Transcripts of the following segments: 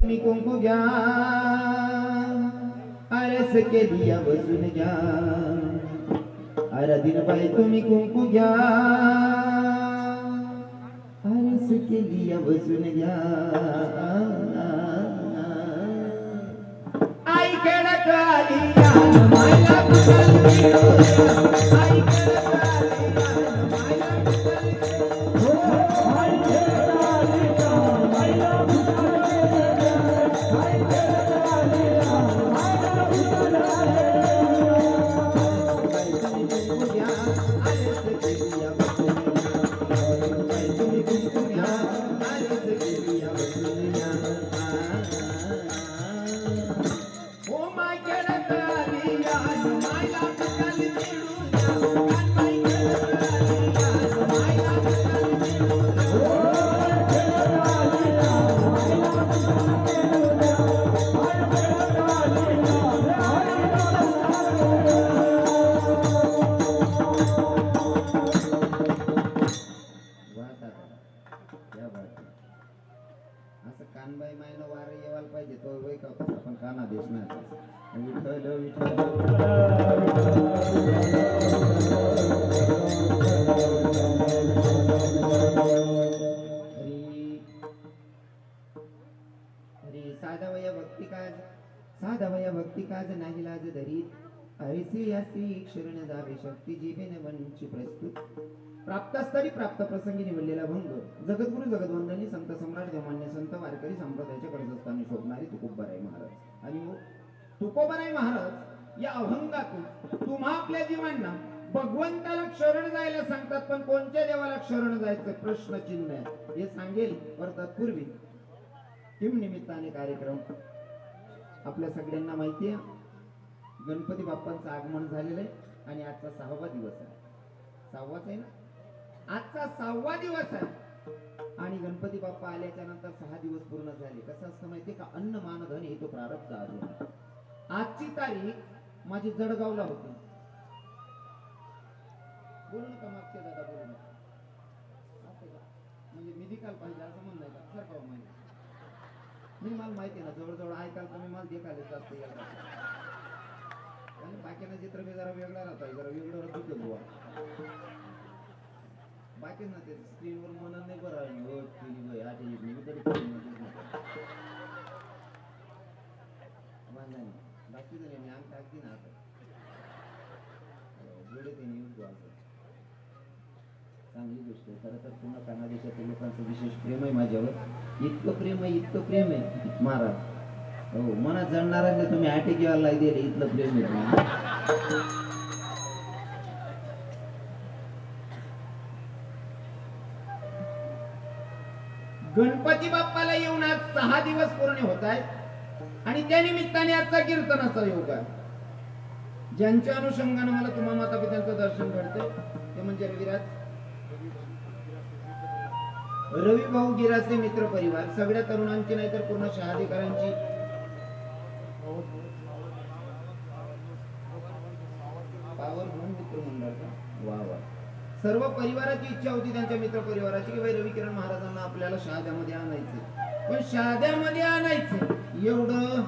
मी कुंकू घ्या. आरस केली दिया बसून घ्या. आराधीन बाई तुम्ही कुंकू घ्या. आरस केली या बसून घ्या. आई केडकाली आली आई केडकाली असं वंची प्रस्तुत. प्राप्तस्तरी प्राप्त प्रसंगी निवडलेला भंग. जगद्गुरु जगदवंदनी संत सम्राट देवमान्य संत वारकरी संप्रदायाच्या कडस्थानी शोभणारी तुकोबाराय महाराज. आणि हो, महाराज या अभंगातून तुम्हा आपल्या जीवांना भगवंताला शरण जायला सांगतात पण कोणत्या देवाला शरण जायचं प्रश्न चिन्ह आहे? हे सांगेल पर तत्पूर्वी किम निमित्ताने कार्यक्रम. आपल्या सगळ्यांना माहिती आहे गणपती बाप्पांचं आगमन झालेलं आहे. आणि आजचा सहावा दिवस आहे. सहावाच आहे ना? आजचा सहावा दिवस आहे. आणि गणपती बाप्पा आल्याच्यानंतर सहा दिवस पूर्ण झाले. कसं असतं माहितीये का? अन्न मानधन हे तो प्रारब्ध अजून आजची तारीख माझी जळगावला होती. बोलू नका मागचे दादा बोलू नका. म्हणजे मी निकाल पाहिजे असं म्हणणं आहे का? माहिती. मी मला माहिती ना जवळजवळ ऐकाल तर मी मला देखायला जास्त यायला बाकीना चित्र मी जरा वेगळा राहता. जरा वेगळं राहतो बुवा? बाकी ना ते स्क्रीनवर म्हणत नाही बरं हो, आहे, हो केली बाई आठ एक मी तरी नाही, वांधा नाही. बाकी जण मी आम टाकते ना आता. जोडे ते नेऊन असं चांगली गोष्ट आहे. खरं तर पुन्हा कानादेशातील लोकांचं विशेष प्रेम आहे माझ्यावर. इतकं प्रेम आहे इतकं प्रेम आहे महाराज. हो मनात जाणणारा तुम्ही आटे घ्यायला दिले इथलं प्रेम आहे गणपती बाप्पाला येऊन आज सहा दिवस पूर्ण होत आहेत आणि त्या निमित्ताने आजचा कीर्तनाचा योग आहे. ज्यांच्या अनुषंगाने मला तुम्हा माता पित्यांचं दर्शन घडतंय ते म्हणजे रविराज. रवी भाऊ गिराचे मित्र परिवार सगळ्या तरुणांची नाही तर पूर्ण शहाधिकारांची सर्व परिवाराची इच्छा होती त्यांच्या मित्र परिवाराची की भाई रवी किरण महाराजांना आपल्याला शहाद्यामध्ये आणायचे पण शहाद्यामध्ये आणायचे एवढं?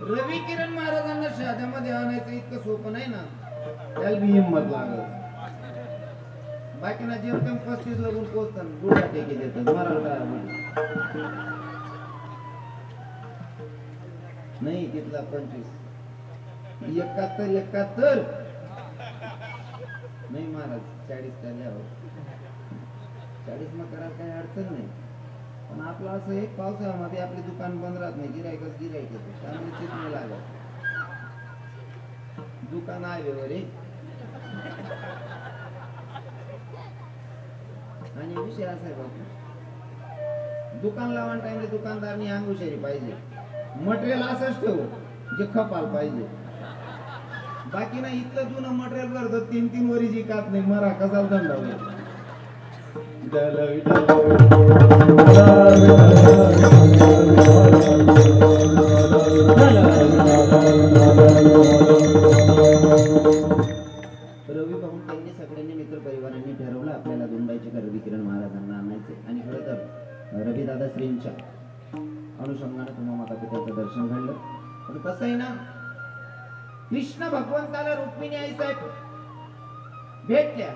रवी किरण महाराजांना शहाद्यामध्ये आणायचं इतकं सोपं नाही ना? त्याला बी हिंमत लागत बाकीना जेमतेम पस्तीस लागून पोचतात गुडा टेके देतात. मराठा नाही तिथला पंचवीस. एकाहत्तर एकाहत्तर. नाही महाराज चाळीस चालल्यावर चाळीस मग करायला काही अडचण नाही. पण आपलं असं एक पावसाळ्यामध्ये आपले दुकान बंद राहत नाही गिरायकच गिरायक येतो. त्यामुळे चित लागत. दुकान आहे रे आणि विषय असा आहे बाबू दुकान लावण टाइमला दुकानदारनी अंग हुशारी पाहिजे. मटेरियल असंच ठेवू जे खपाल पाहिजे. बाकी ना इथलं जुनं मटेरियल करतो तीन तीन वरी जी कात नाही मरा कसाल धंदा रवी पाहून त्यांनी सगळ्यांनी मित्र परिवारांनी ठरवलं आपल्याला दोंडाईचे कर्वी किरण महाराजांना आणायचे आणि खरं तर रविदादा श्रींच्या अनुषंगानं दर्शन घडलं. पण कसं आहे ना कृष्ण भगवंताला रुक्मिणी आई साहेब भेटल्या.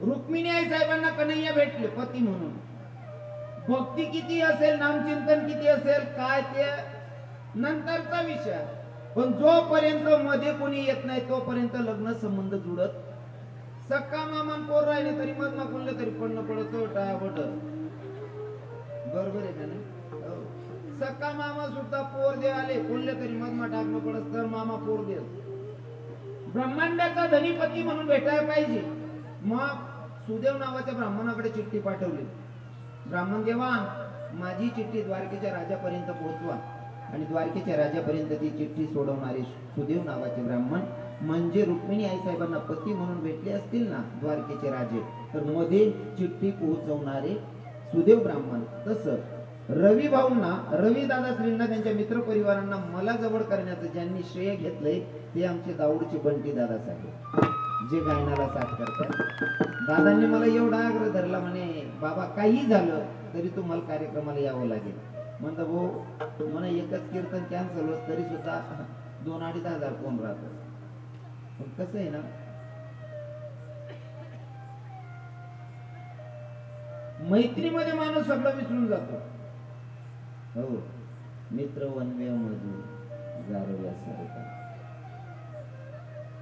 रुक्मिणी आई साहेबांना कन्हैया भेटले पती म्हणून. भक्ती किती असेल नामचिंतन किती असेल काय ते नंतरचा विषय. पण जोपर्यंत मध्ये कोणी येत नाही तोपर्यंत लग्न संबंध जुडत. सक्का मामान पोर राहिले तरी मधमा कुणलं तरी पडणं पडत टाळाबट बरोबर आहे का नाही? सक्का मामा सुद्धा पोर दे आले. बोलले तरी मधमा टाकणं पडत तर मामा पोर दे. ब्रह्मांडाचा धनीपती म्हणून भेटायला पाहिजे. मग सुदेव नावाच्या ब्राह्मणाकडे चिठ्ठी पाठवली. ब्राह्मण देवा माझी चिठ्ठी द्वारकेच्या राजापर्यंत पोहोचवा. आणि द्वारकेच्या राजापर्यंत ती चिठ्ठी सोडवणारे सुदेव नावाचे ब्राह्मण म्हणजे रुक्मिणी आई साहेबांना पती म्हणून भेटले असतील ना द्वारकेचे राजे. तर मध्ये चिठ्ठी पोहोचवणारे सुदेव ब्राह्मण. तसं रवी भाऊंना रवी दादा श्रींना त्यांच्या मित्र परिवारांना मला जवळ करण्याचं ज्यांनी श्रेय घेतलंय ते आमचे दाऊडचे बंटी दादा साहेब जे गायनाला साथ करतात. दादांनी मला एवढा आग्रह धरला म्हणे बाबा काही झालं तरी तुम्हाला कार्यक्रमाला यावं लागेल. म्हणता भाऊ म्हणा एकच कीर्तन कॅन्सल होत तरी सुद्धा दोन अडीच हजार कोण राहत? पण कसं आहे ना मैत्रीमध्ये माणूस सगळं विसरून जातो. हो. मित्र वनव्यामधून जारव्या गारव्या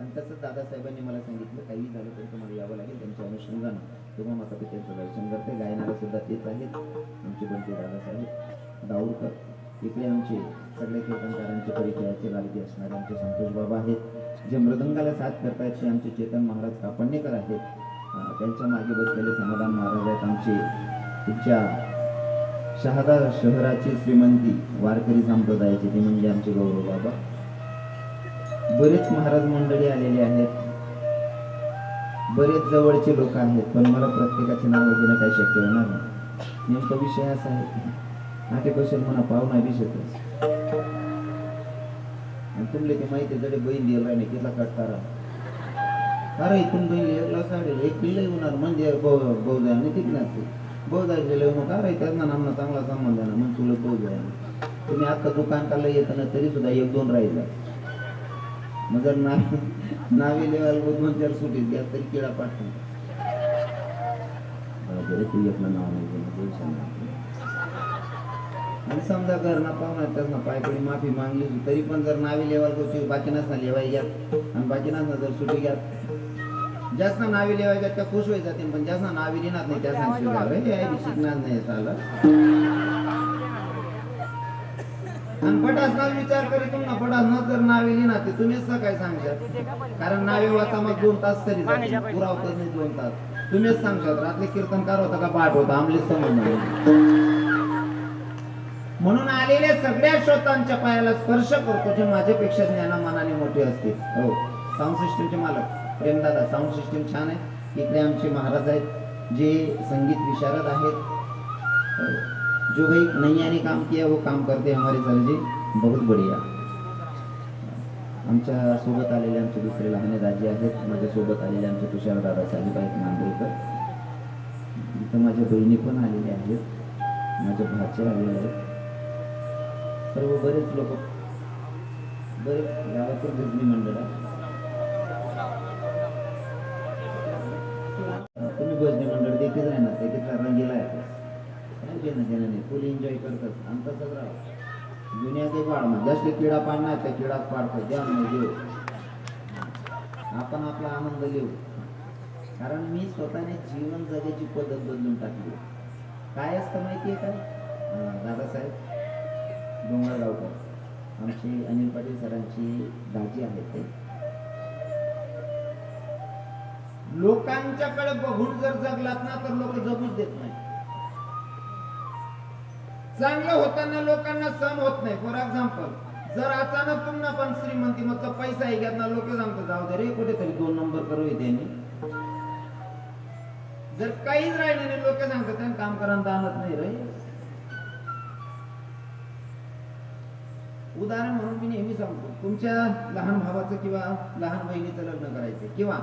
आणि तसंच दादासाहेबांनी मला सांगितलं काही झालं तरी तुम्हाला यावं लागेल त्यांच्या अनुषंगानं. तेव्हा माता पित्यांचं दर्शन करते गायनाला सुद्धा तेच आहेत. आमचे बंटी दादासाहेब दाऊरकर इकडे आमचे सगळे कीर्तनकारांचे परिचयाचे लालकी असणारे आमचे संतोष बाबा आहेत. जे मृदंगाला साथ करतायत ते आमचे चेतन महाराज कापडणेकर आहेत. त्यांच्या मागे बसलेले समाधान महाराज आहेत आमचे. तिच्या शहादा शहराची श्रीमंती वारकरी संप्रदायाची ती म्हणजे आमचे गौरव बाबा. बरेच महाराज मंडळी आलेले आहेत. बरेच जवळचे लोक आहेत पण मला प्रत्येकाचे नाव घेणं काही शक्य होणार नाही. नेमका विषय असा आहे. नाटे कशा म्हणा पाहुणा नाही आणि तुमले ते माहिती जडे बहीण दिला नाही किती कटकारा अरे इथून बहीण एकला साडे एक पिल्ल होणार म्हणजे भाऊ भाऊ जाय तिकडे असते भाऊ मग काय त्यांना आम्हाला चांगला संबंध आहे ना मग तुला भाऊ जाय तुम्ही आता दुकान काढलं येतं ना तरी सुद्धा एक दोन राहिला मग जर ना नावे लेवायला दोन चार सुटीत घ्या तरी किडा पाठवून बरं तू एकलं नाव नाही घेणं नाही. आणि समजा घरना पाहुणा त्यांना पायपडी माफी मागली तरी पण जर नावी लेवाल गोष्टी बाकी नसणार लेवाय घ्यात आणि बाकी नसणार जर सुटी घ्यात जास्त नावी लेवाय घ्यात त्या खुश होई जातील पण जास्त नावी लिहिणार नाही त्या सांगशील रे हे शिकणार नाही चालत आणि पटासनाल विचार करी तुम्हाला पटासनाल जर नावे लिहिणार ते तुम्हीच काय सांगशाल. कारण नावे वाचा मग दोन तास तरी जातील. पुरावतात नाही दोन तास. तुम्हीच सांगशाल रात्री कीर्तनकार होता का पाठ होता आमलेच समजणार. म्हणून आलेल्या सगळ्या श्रोतांच्या पायाला स्पर्श करतो जे माझ्यापेक्षा ज्ञानामानाने मोठे असतील. हो साऊंड सिस्टीमचे मालक. प्रेमदादा साऊंड सिस्टीम छान आहे. इकडे आमचे महाराज आहेत जे संगीत विशारद आहेत. जो भाई नैयाने काम किया वो काम करते हमारे सर जी बहुत बढ़िया. आमच्यासोबत आलेले आमचे दुसरे लहाने दाजी आहेत. माझ्यासोबत आलेले आमचे तुषार दादा साहेब आहेत नांदेडकर इथं माझ्या बहिणी पण आलेल्या आहेत. माझ्या भाचे आलेले आहेत. सर्व बरेच लोक बरेच गावातील भजनी मंडळ. आहे फुल एन्जॉय करतात. आणि तसंच राहा दुनिया ते पाडणं जास्त किडा पाडणार त्या किडाच पाडतो द्या म्हणजे आपण आपला आनंद घेऊ. कारण मी स्वतःने जीवन जगायची पद्धत बदलून टाकली. काय असतं माहिती आहे का दादासाहेब डोंगरगावकर. आमची अनिल पाटील सरांची दाजी आहे ते. लोकांच्याकडे बघून जर जगलात ना तर लोक जगूच देत नाही चांगलं होताना लोकांना सम होत नाही. फॉर एक्झाम्पल जर अचानक तुम्हाला पण श्रीमंती मग पैसा आहे घेत लोक सांगतात जाऊ दे रे कुठेतरी दोन नंबर करू त्यांनी. जर काहीच राहिले नाही लोक सांगतात काम करायला आणत नाही रे. उदाहरण म्हणून मी नेहमी सांगतो तुमच्या लहान भावाचं किंवा लहान बहिणीचं लग्न करायचं किंवा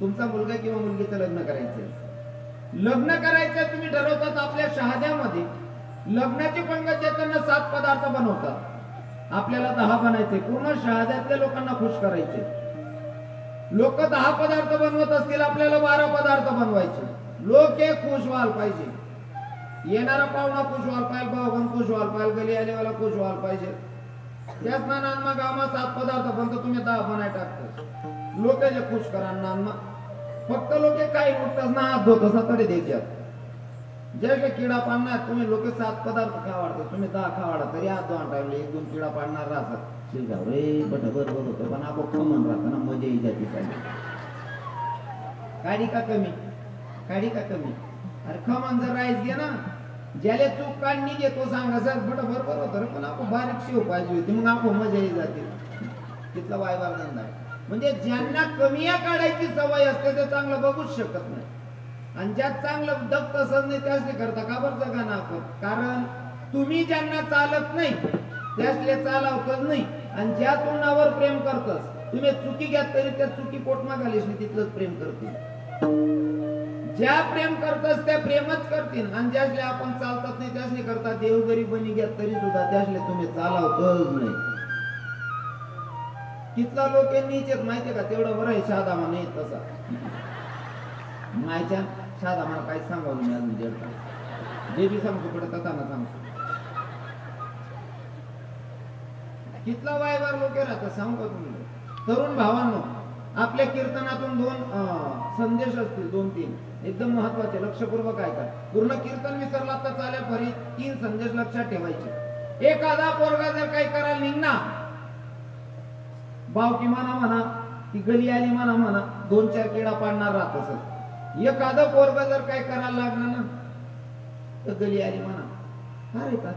तुमचा मुलगा किंवा मुलगीचं लग्न करायचं लग्न करायचं तुम्ही ठरवतात आपल्या शहाद्यामध्ये. लग्नाची पंगत देताना सात पदार्थ बनवतात. आपल्याला दहा बनायचे. पूर्ण शहाद्यातल्या लोकांना खुश करायचे. लोक दहा पदार्थ बनवत असतील आपल्याला बारा पदार्थ बनवायचे. लोक हे खुश व्हायला पाहिजे. येणारा पाहुणा खुश व्हायला पाहिजे भावगण खुश व्हायला पाहिजे गली आलेवाला खुश व्हायला पाहिजे. त्याच ना नानमा गामा सात पदार्थ बनतो तुम्ही दहा बनाय टाकतो. जे खुश करा नानमा. फक्त लोक काही उठताच ना हात धोत असा तरी द्यायचे जे किडा पाडणार तुम्ही लोक सात पदार्थ खावाडता तुम्ही दहा खावाडा तरी आज दोन टाकले एक दोन किडा पाडणार राहतात शिलगाव रे बट बरोबर होतं पण आपण खमन राहतं ना मजा येई जाते पाहिजे काढी का कमी काढी का कमी। अरे खमन जर राईस घे ना ज्याला चूक काढणी घे तो सांगा सर बट बरोबर होतं रे पण आपण बारीक शिव पाहिजे होती मग आपण मजा येई जाते. तिथला वायवार धंदा म्हणजे ज्यांना कमीया काढायची सवय असते ते चांगलं बघूच शकत नाही. आणि ज्यात चांगलं दग तसंच नाही त्याच नाही करता का बरं जगा ना आपण? कारण तुम्ही ज्यांना चालत नाही त्यासले चालवतच नाही. आणि ज्या तोंडावर प्रेम करतस तुम्ही चुकी घ्यात तरी त्या चुकी पोटमा घालीस नाही तिथलंच प्रेम करतील. ज्या प्रेम करतस त्या प्रेमच करतील. आणि ज्यासले आपण चालतात नाही त्यासले करता देव जरी बनी घ्या तरी सुद्धा त्यासले तुम्ही चालवतच नाही. तिथला लोक नीचेत माहितीये का? तेवढं बरं आहे साधा म्हणा तसा. मायच्या साधा मला काही सांगावं मी अजून जडता जे बी सांगतो पडत त्यांना सांगतो. कितला वायवार लोक राहतात सांगू तुम्ही तरुण भावांनो आपल्या कीर्तनातून दोन संदेश असतील दोन तीन. एकदम महत्त्वाचे लक्षपूर्वक ऐका. पूर्ण कीर्तन विसरला तर चालेल फरी तीन संदेश लक्षात ठेवायचे. एखादा पोरगा जर काही करायला निघणार बावकी म्हणा म्हणा ती गली आली म्हणा म्हणा दोन चार किडा पाडणार राहत असत एखादं पोरग जर काय करायला लागलं ना तर गली आली म्हणा. अरे का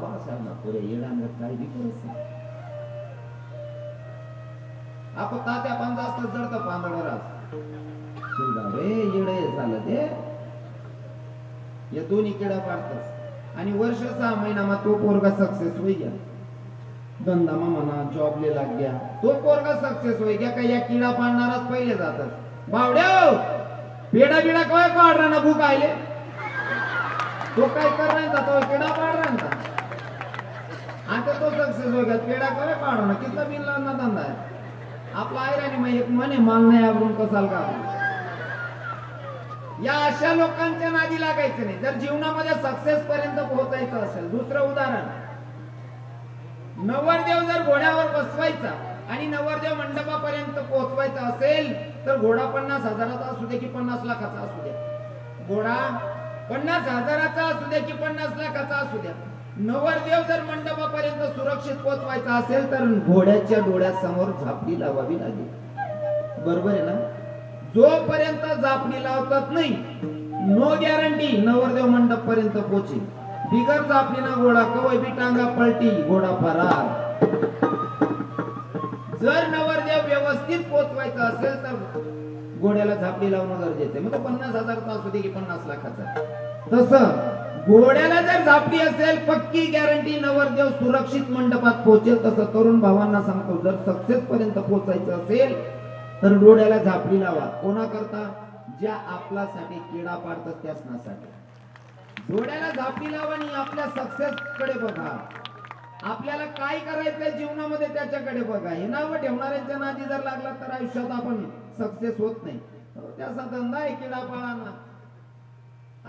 बाळासाहेब पुरे येणार काय बी आपण तात्या पण जास्त जडतं पांदळवर रे येडे झालं ते. या दोन्ही किडा पाडतात. आणि वर्ष सहा महिना मग तो पोरगा सक्सेस होई गया धंदामा म्हणा जॉबले लाग गया. तो पोरगा सक्सेस होई गया का या किडा पाडणाराच पहिले जातात. भावड्या पेडा बिडा काय पाड ना भूक आले तो काय कर तो किडा पाड आता तो सक्सेस हो पेडा काय पाडो ना किती बिनला ना धंदा आहे. आपला आहे मग एक म्हणे माल नाही आवरून कसाल का या अशा लोकांच्या नादी लागायचं नाही. जर जीवनामध्ये सक्सेस पर्यंत पोहोचायचं असेल दुसरं उदाहरण. नवरदेव जर घोड्यावर बसवायचा आणि नवरदेव मंडपापर्यंत पोहोचवायचा असेल तर घोडा पन्नास हजाराचा असू दे की पन्नास लाखाचा असू द्या घोडा पन्नास हजाराचा असू द्या की पन्नास लाखाचा असू द्या नवरदेव जर मंडपापर्यंत सुरक्षित पोहोचवायचा असेल तर घोड्याच्या डोळ्यासमोर झापडी लावावी लागेल. बरोबर आहे ना? जोपर्यंत झापडी लावतात नाही नो गॅरंटी नवरदेव मंडप पर्यंत पोहोचेल. बिगर झापडीना घोडा कवय बी टांगा पलटी घोडा फरार. जर नवरदेव व्यवस्थित पोचवायचा असेल तर घोड्याला झापडी लावणं गरजेचं मग तो पन्नास हजार असू दे की पन्नास लाखाचा तसं घोड्याला जर झापडी असेल पक्की गॅरंटी नवरदेव सुरक्षित मंडपात पोहोचेल. तसं तरुण भावांना सांगतो जर सक्सेस पर्यंत पोहोचायचं असेल तर डोळ्याला झापडी लावा. कोणा करता ज्या आपल्यासाठी किडा पाडतात त्यासनासाठी डोळ्याला झापडी लावा आणि आपल्या सक्सेस कडे बघा. आपल्याला काय करायचंय जीवनामध्ये त्याच्याकडे बघा. हे नाव ठेवणाऱ्यांच्या नादी जर लागला तर आयुष्यात आपण सक्सेस होत नाही. त्याचा धंदा आहे किडा पाळांना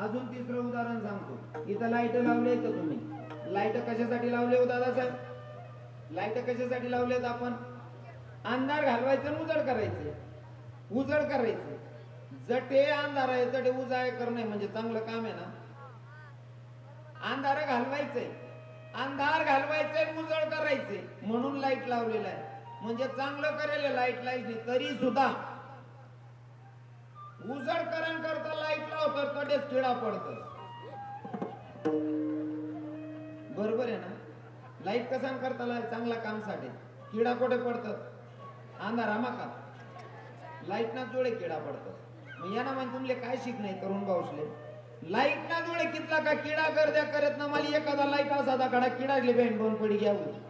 अजून तिसरं उदाहरण सांगतो. इथं लाइट लावले तर तुम्ही? लाइट कशासाठी लावले हो दादा साहेब लाइट कशासाठी लावलेत आपण? अंधार घालवायचं आणि उजळ करायचे. उजळ करायचे. जटे अंधार आहे जटे उजाळ करणे म्हणजे चांगलं काम आहे ना. अंधार घालवायचंय. अंधार घालवायचे उजळ करायचे म्हणून लाइट लावलेला आहे. म्हणजे चांगलं करेल लाइट लाइट तरी सुद्धा. उजळ करण करता लाइट लावतात कडेच किडा पडत. बरोबर आहे ना? लाइट कसा करता लाइट चांगल्या कामसाठी? किडा कुठे पडतात? अंधार का लाइट ना जोडे किडा पडतात. मग याना म्हणजे तुमले काय शिक नाही तरुण भाऊसले? लाइट ना जोडे कितला का किडा गर्द्या करत ना मला एखादा लाइट असा कडा किडाडले बँड दोन पडी घ्यावं.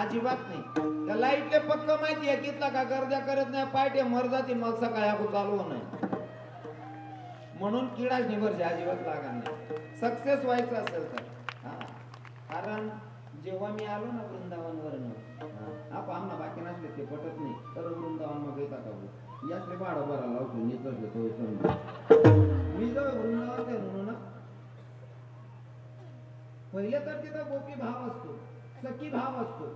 अजिबात नाही. त्या लाईटले पक्क माहिती आहे कितला का गर्द्या करत नाही पायटे मर जाते मग सकाळी आपण चालू नाही म्हणून किडाच निभरचे अजिबात लागा नाही. सक्सेस व्हायचं असेल तर. हा. कारण जेव्हा मी आलो ना वृंदावनवरनं आप पाहना बाकी नसले ते पटत नाही. तर वृंदावन मग येतात का यासले भाडं भरा लावतो नेतच घेतो समजा वृंदावन ते म्हणून पहिले तर तिथं गोपी भाव असतो सखी भाव असतो.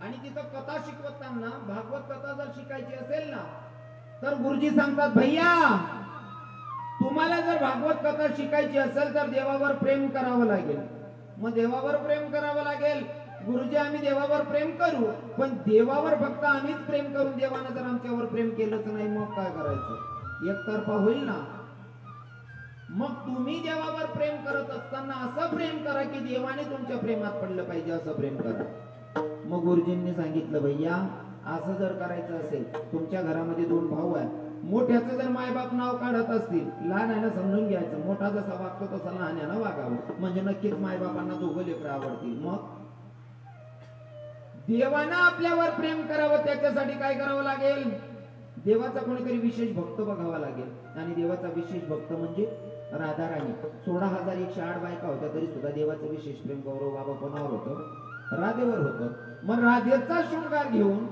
आणि तिथं कथा शिकवताना भागवत कथा जर शिकायची असेल ना तर गुरुजी सांगतात भैया तुम्हाला जर भागवत कथा शिकायची असेल तर देवावर प्रेम करावं लागेल. मग देवावर प्रेम करावं लागेल. गुरुजी आम्ही देवावर प्रेम करू पण देवावर फक्त आम्हीच प्रेम करून देवानं जर आमच्यावर प्रेम केलंच नाही मग काय करायचं? एकतर्फा होईल ना. मग तुम्ही देवावर प्रेम करत असताना असं प्रेम करा की देवाने तुमच्या प्रेमात पडलं पाहिजे असं प्रेम करा. मग गुरुजींनी सांगितलं भैया असं जर करायचं असेल तुमच्या घरामध्ये दोन भाऊ आहे मोठ्याचं जर मायबाप नाव काढत असतील लहान लहानानं समजून घ्यायचं. मोठा जसा वागतो तसा लहान आहे ना वागावं. म्हणजे नक्कीच मायबापांना दोघं लेकर आवडतील. मग? देवानं आपल्यावर प्रेम करावं त्याच्यासाठी काय करावं लागेल? देवाचा कोणीतरी विशेष भक्त बघावा लागेल. आणि देवाचा विशेष भक्त म्हणजे राधा राणी सोळा हजार एकशे आठ बायका होत्या तरी सुद्धा देवाचं विशेष प्रेम गौरव बाबा कोणावर होतं. राधेवर होतं. मग राधेचा शृंगार घेऊन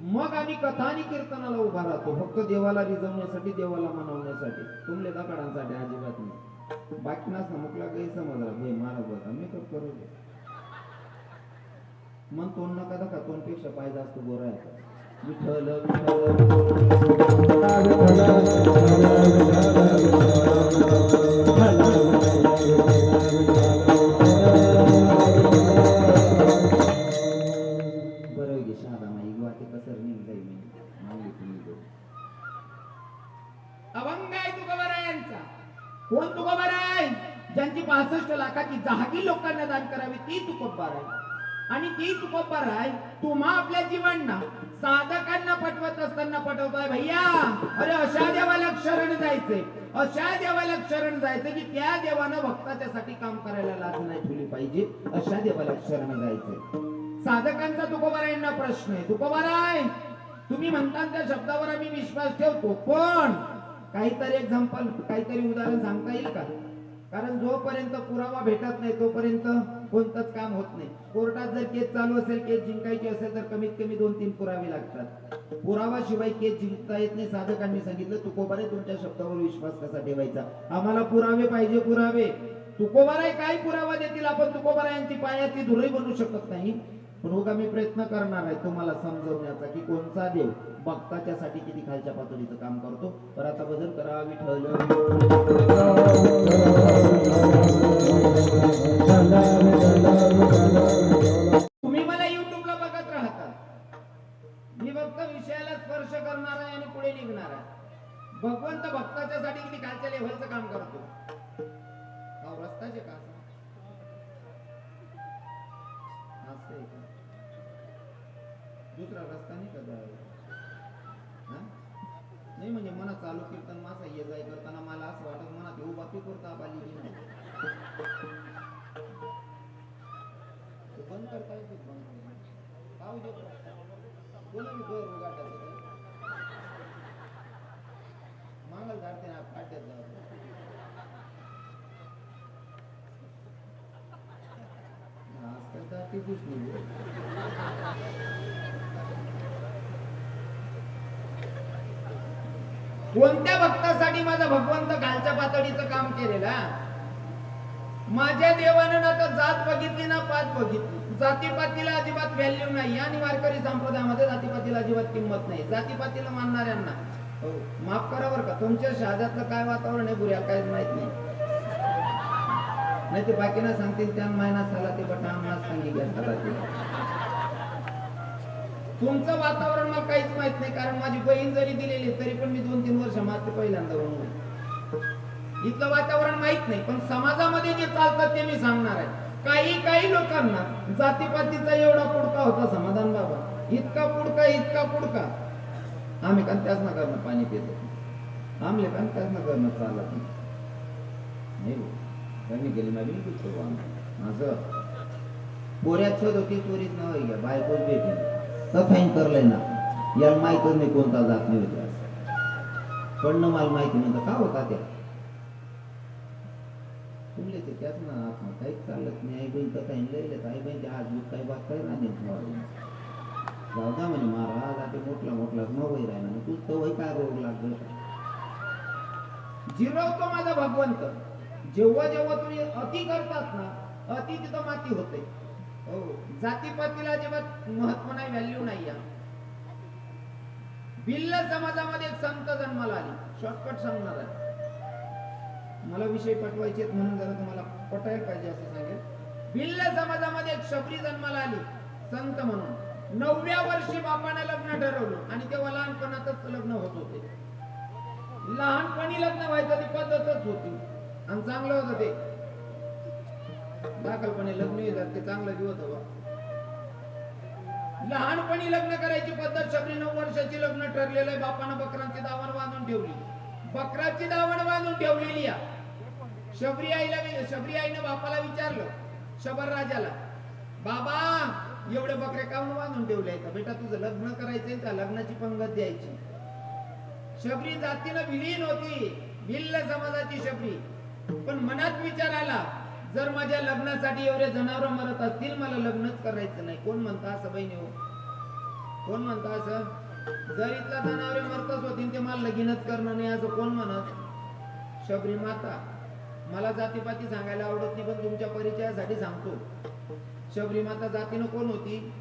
मग आम्ही कथा आणि कीर्तनाला उभा राहतो. फक्त देवाला रिजवण्यासाठी देवाला मनवण्यासाठी. तुमले दकाडांसाठी अजिबात नाही. बाकी ना मुकला गैरसमज समजला भाई महाराज होता. मेकअप करू दे. मन तोंड नका दका तोंडपेक्षा पाहिजे असतो गोरा आहे. विठ्ठल विठ्ठल बरं घे शहादा माई वाटे कसर अभंग आहे तुकोबारायांचा. कोण तुकोबाराय? ज्यांची पासष्ट लाखाची जागी लोकांना दान करावी ती तुकोबार आणि ती तुकोबार आहे तुम्हा आपल्या जीवांना साधकांना पटवत असताना पटवताय भैया. अरे अशा देवाला शरण जायचे. अशा देवाला शरण जायचे की त्या देवानं भक्ताच्यासाठी काम करायला लाज नाही ठेवली पाहिजे. अशा देवाला शरण जायचे. साधकांचा तुकोबारायांना प्रश्न आहे. तुकोबाराय तुम्ही म्हणता त्या शब्दावर आम्ही विश्वास ठेवतो. पण काहीतरी एक्झाम्पल काहीतरी उदाहरण सांगता येईल का? कारण जोपर्यंत पुरावा भेटत नाही तोपर्यंत कोणतंच काम होत नाही. कोर्टात जर केस चालू असेल केस जिंकायची असेल तर कमीत कमी दोन तीन पुरावे लागतात. पुरावा शिवाय केस जिंकता येत नाही साधकांनी सांगितलं तुकोबारे तुमच्या शब्दावर विश्वास कसा ठेवायचा? आम्हाला पुरावे पाहिजे पुरावे. तुकोबाराय काय पुरावा देतील? आपण तुकोबारायांची पायाची धुरही बनू शकत नाही. पण आम्ही मी प्रयत्न करणार आहे तुम्हाला समजवण्याचा की कोणचा देव भक्ताच्यासाठी किती खालच्या पातळीचं काम करतो. तर आता भजन करा विठ्ठल. तुम्ही मला युट्यूबला बघत राहता. मी फक्त विषयाला स्पर्श करणार आहे आणि पुढे निघणार आहे. भगवंत भक्ताच्यासाठी किती खालच्या लेव्हलचं काम करतो. रस्ताचे का दुसरा रस्ता नाही का जायला? नाही म्हणजे मनात चालू कीर्तन मासा ये जाय करताना मला असं वाटत मनात येऊ बापी करता आली की नाही बंद करता येते बंद काय पाहू बोला मी घर उघडायचं काय मागल काढते ना काढतात जाऊ आजकाल तर ती खुश कोणत्या भक्तासाठी माझा भगवंत खालच्या पातळीचं काम केलेलं माझ्या देवानं ना तर जात बघितली ना पात बघितली. जातीपातीला अजिबात व्हॅल्यू नाही. आणि वारकरी संप्रदायामध्ये जातीपातीला अजिबात किंमत नाही. जातीपातीला मानणाऱ्यांना. हो, माफ करा बरं का. तुमच्या शहाजातलं काय वातावरण आहे बुऱ्या? काय माहीत नाही. नाही ते बाकीना सांगतील त्या महिना झाला ते बट आम्हाला सांगितलं. तुमचं वातावरण मला काहीच माहीत नाही कारण माझी बहीण जरी दिलेली तरी पण मी दोन तीन वर्ष मात्र पहिल्यांदा बनवलं इथलं वातावरण माहीत नाही पण समाजामध्ये जे चालतं ते मी सांगणार आहे. काही काही लोकांना जातीपातीचा एवढा पुडका होता समाधान बाबा. इतका पुडका इतका पुडका. आम्ही कारण त्याच नगरनं पाणी पितो आमले कारण त्याच नगरनं चालत नाही हो, त्यांनी गेली माझी माझं पोऱ्यात शोध होती चोरीच न घ्या बायकोच भेटली का फाईन करलाय ना याला माहीतच नाही कोणता जात नाही होते पण पडणं मला माहिती नव्हतं. का होता त्या? तुमले ते त्याच ना आपण काहीच चालत नाही. आई बहीण तर काही लय आई बहीण आज काही बात काही राहते जाऊ द्या म्हणे महाराज आता मोठला मोठला न वय राहिला तू तो वय काय रोग लागलं? जिरवतो माझा भगवंत. जेव्हा जेव्हा तुम्ही अति करतात ना अति तिथं माती होते. हो. जातीपातीला अजिबात महत्त्व नाही व्हॅल्यू नाही या भिल्ल समाजामध्ये एक संत जन्माला आली. शॉर्टकट सांगणार आहे. मला विषय पटवायचे म्हणून जरा तुम्हाला पटायला पाहिजे असं सांगेल भिल्ल समाजामध्ये एक शबरी जन्माला आली. संत म्हणून. नवव्या वर्षी बापाने लग्न ठरवलं आणि तेव्हा लहानपणातच लग्न होत होते. लहानपणी लग्न व्हायचं ती पद्धतच होती. आणि चांगलं होतं ते. दाखलपणे लग्न येतात ते चांगलं दिवस हवा. लहानपणी लग्न करायची पद्धत शबरी नऊ वर्षाची लग्न ठरलेलं आहे बापानं बकरांची दावण बांधून ठेवली. बकराची दावण बांधून ठेवलेली आहे. शबरी आईला शबरी आईनं बापाला विचारलं शबर राजाला बाबा एवढे बकरे काऊन बांधून ठेवले आहेत? बेटा तुझं लग्न करायचंय त्या लग्नाची पंगत द्यायची. शबरी जातीनं विलीन होती भिल्ल समाजाची शबरी. पण मनात विचार आला जर माझ्या लग्नासाठी एवढे जनावर मरत असतील मला लग्नच करायचं नाही. कोण म्हणता असं बहिणी हो? कोण म्हणता असं? जर इथला जनावरे मरतच होतील ते मला लगीनच करणं नाही असं कोण म्हणत? शबरी माता मला जातीपाती सांगायला आवडत नाही पण तुमच्या परिचयासाठी सांगतो. शबरी माता जातीनं कोण होती?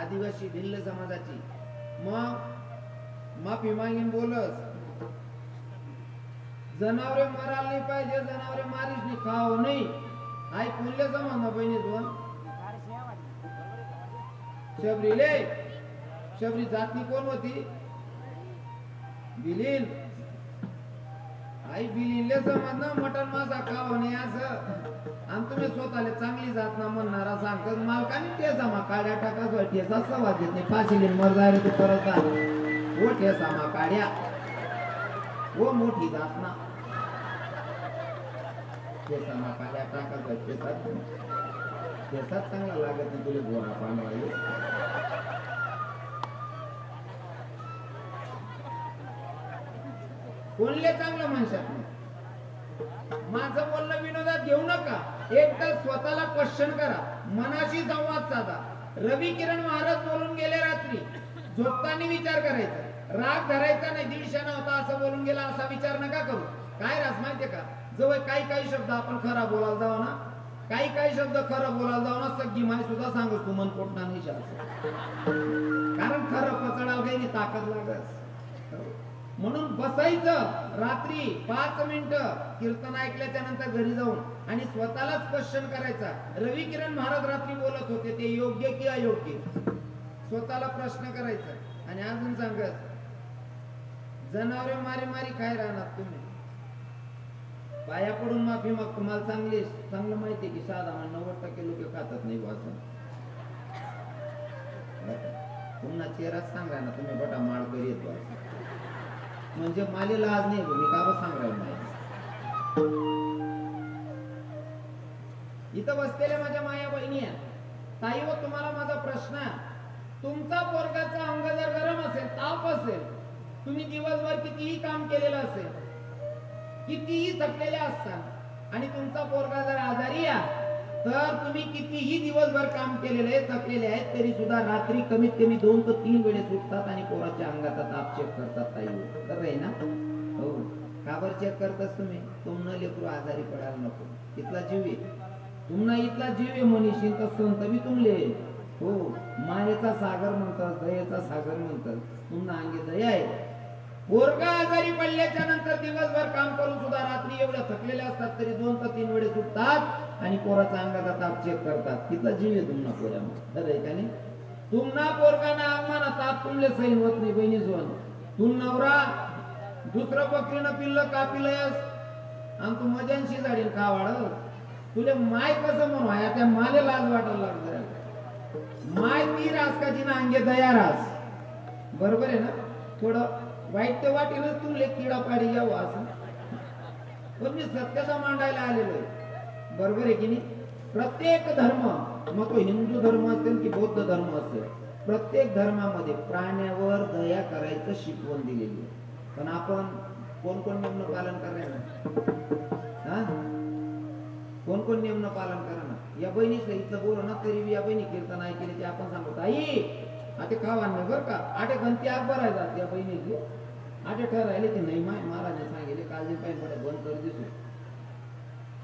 आदिवासी भिल्ल समाजाची. मग माफी मागीन बोलस. जनावरे मरायला नाही पाहिजे जनावरे मारीच नाही खाव नाही. आई कोणले जमाना बहिणी दोन. शबरीले शबरी जाती कोण होती? बिलीन आई बिलीनले समज ना मटन मासा खाव नाही असं. आणि तुम्ही स्वतःला चांगली जात ना म्हणणारा सांगतात मालकाने ते जमा काड्या टाकाच टेसा सवा देत नाही. पाचशे मर जायला तू परत जा. ओ टेसा मा काड्या. ओ मोठी जात ना. टेसा मा काड्या टाकाच टेसात चांगला लागत नाही तुला गोळा पांढरा बोलले चांगलं माणसात माझं बोलणं विनोदात घेऊ नका. एक तर स्वतःला क्वेश्चन करा. मनाशी संवाद साधा. रवी किरण महाराज बोलून गेले रात्री. झोपताना विचार करायचा. राग धरायचा नाही दीडशे नव्हता असं बोलून गेला असा विचार नका करू. काय रास माहितीये का? जवळ काही काही शब्द आपण खरा बोलायला जाऊ ना काही काही शब्द खरं बोलायला जाऊ ना सगळी माय सुद्धा सांगू तू मन पोटणार नाही कारण खरं पचडाल काही नाही ताकद लागत. म्हणून बसायचं रात्री पाच मिनिट कीर्तन ऐकल्याच्या नंतर घरी जाऊन आणि स्वतःलाच क्वेश्चन करायचा. रवी किरण महाराज रात्री बोलत होते ते योग्य की अयोग्य? स्वतःला प्रश्न करायचा. आणि अजून सांगत जनावरे मारी मारी काय राहणार तुम्ही. बायाकडून पडून माफी मग तुम्हाला चांगली चांगलं माहिती की साधा नव्वद टक्के लोक खातात नाही वाचून पुन्हा चेहराच सांगा ना तुम्ही बटा माळ करी येतो म्हणजे माले लाज नाही मी का बस सांगायला नाही इथं बसलेल्या माझ्या माया बहिणी आहेत. ताई व तुम्हाला माझा प्रश्न आहे. तुमचा पोरगाचा अंग जर गरम असेल ताप असेल तुम्ही दिवसभर कितीही काम केलेलं असेल कितीही थकलेले असतात आणि तुमचा पोरगा जर आजारी आहे तर तुम्ही कितीही दिवसभर काम केलेले थकलेले आहेत तरी सुद्धा रात्री कमीत कमी दोन ते तीन वेळेस उठतात आणि पोराच्या अंगाचा ताप चेक करतात ताई. तर आहे ना? हो. काबर चेक करतास तुम्ही? तुमनं लेकरू आजारी पडायला नको. इथला जीव आहे. तुम्हाला इथला जीव आहे मनीषी. तर संत बी तुमले हो. मायेचा सागर म्हणतात दयेचा सागर म्हणतात. तुम्हाला अंगे दया आहे. पोरगा आजारी पडल्याच्या नंतर दिवसभर काम करून सुद्धा रात्री एवढ्या थकलेल्या असतात तरी दोन ते तीन वेळेस उठतात आणि पोराचा अंगाचा ताप चेक करतात. तिथं जीव आहे तुम्हाला पोऱ्यामध्ये खरं आहे का नाही? तुम्हाला पोरगाना अंगमाना ताप तुमले सही होत नाही बहिणी सोन तुम नवरा दुसरं बकरीनं पिल्लं का पिलंयस आणि तू मजांशी जाडील का वाढ. तुले माय कसं म्हणू? आहे त्या माले लाज वाटायला लागत माय ती रास का जिना अंगे दया रास? बरोबर आहे ना? थोडं वाईट ते वाटेलच तुमले किडा पाडी यावं हो असं. पण मी सत्यता मांडायला आलेलो आहे. बरोबर आहे की नाही? प्रत्येक धर्म मग तो हिंदू धर्म असेल की बौद्ध धर्म असेल प्रत्येक धर्मामध्ये प्राण्यावर दया करायचं शिकवण दिलेली आहे. पण आपण कोण कोण नियम पालन करायला हा? कोण कोण नियमन पालन करा ना या बहिणीच इथलं बोल ना तरी या बहिणी कीर्तन ऐकले ते आपण सांगतो आई आटे खावा ना बरं का? आटे गणती आग भरायचा त्या बहिणीची. आटे ठरायले की नाही माय महाराजने सांगितले काळजी पाय मला बंद कर दिसू.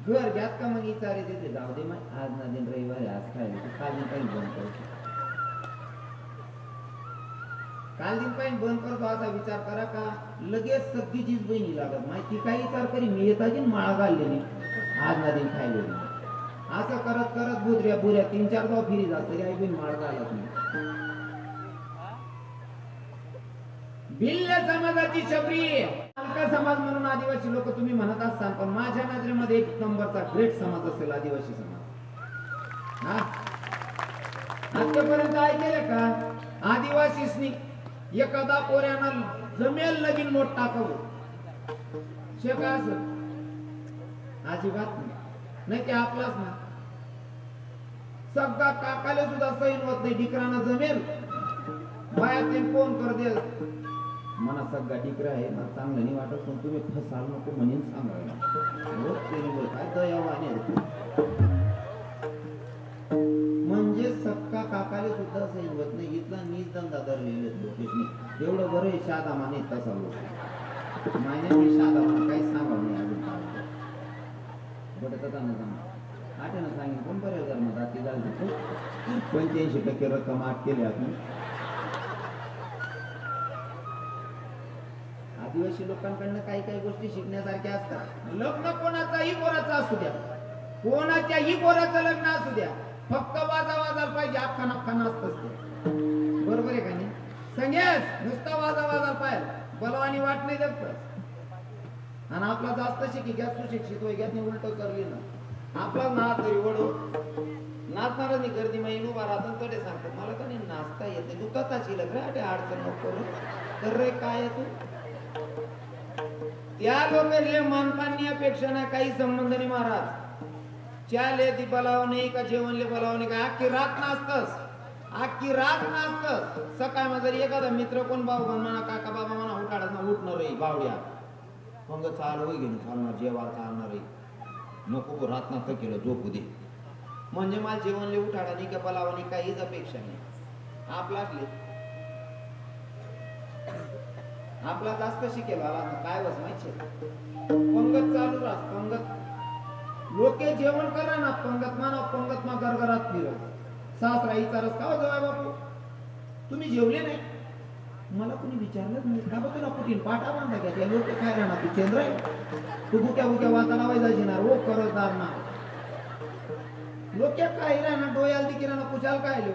घर घ्यात का मग इचारे तिथे जाऊ दे माय आज ना दिन रविवारी आज खायला तू काळजी पाय बंद कर काल दिन पाहिजे बंद करतो असा विचार करा का? लगेच सगळीचीच बहिणी लागत. माहिती काही विचार करी मी येताची माळा घाललेली. आज ना दिन खायलेली असं करत करत बुजऱ्या बुऱ्या तीन चार गाव फिरी जात तरी आई बहीण माळ घालत नाही. भिल्ल समाजाची शबरी हलका समाज म्हणून आदिवासी लोक तुम्ही म्हणत असाल पण माझ्या नजरेमध्ये एक नंबरचा ग्रेट समाज असेल आदिवासी समाज. आतापर्यंत ऐकले का? आदिवासीसनी एखादा पोऱ्यानं जमेल लगीन मोठ टाकावं. शे असं. अजिबात नाही. नाही ते आपलाच ना सगळा काकाले सुद्धा सैन होत नाही डिकरांना जमेल. बाया ते फोन कर दे मन असा डिकरा आहे मला चांगलं नाही वाटत पण तुम्ही फसाल नको म्हणून सांगायला. हो, काय दयावाने म्हणजे सक्का काकाले सुद्धा असं होत नाही. इथला नीच धंदा धरलेले लोकेशने. एवढं बरं आहे शादा माने तसा लोक मायने शादा माने काही सांगावं नाही अजून बट ना सांगा. आठ ना सांगेन. पण बरं जर मग रात्री झाली पंच्याऐंशी टक्के रक्कम आठ केली आपण. आदिवासी लोकांकडनं काही काही गोष्टी शिकण्यासारख्या असतात. लग्न कोणाचाही पोराचा असू द्या. कोणाच्याही पोराचं लग्न असू द्या. फक्त वाजा वाजायला पाहिजे अख्खा अख्खान असतच ते. बरोबर आहे का नाही? संगेस नुसता वाजा वाजायला पाहिजे. बलवानी वाट नाही जगत आणि आपला जास्त शिकी घ्या सुशिक्षित होय घ्या उलट करली ना आपला ना तरी वडो. नाचणारा नाही गर्दी माहिती उभा राहतो तडे सांगतात मला का नाही नाचता येते? दुखत असेल रे अडचण नको. करू तर रे काय तू? त्या लोकांले मानपानी अपेक्षा नाही काही संबंध नाही महाराज. चाले ती बलाव नाही का जेवणले बलाव नाही का अख्खी रात नाचतस अख्खी रात नाचतस सकाळ मग जरी एखादा मित्र कोण भाऊ म्हणा काका बाबा म्हणा उठाडत ना उठणार रे बावड्या. मग चाल होई गेली चालणार जेवा चालणार रे नको रात नाच केलं झोपू दे. म्हणजे मला जेवणले उठाडा नाही का बलाव नाही काहीच अपेक्षा नाही आपलाटले आपला जास्त शिकेल बाबा काय बस माहिती पंगत चालू राहत पंगत. लोके जेवण करा ना पंगत माना पंगत मा गरगरात फिर. सासरा इचारस का हो जवाय बापू? तुम्ही जेवले नाही? मला कोणी विचारलंच नाही. का बा तुला कुठीन पाठा बांधा घ्या त्या लोक काय राहणार तू चंद्र आहे? तू बुक्या बुक्या वाताला वाय जाणार ओ करतदार ना. लोक काय राहणार? डोयाल दिकी राहणार पुचाल काय लोक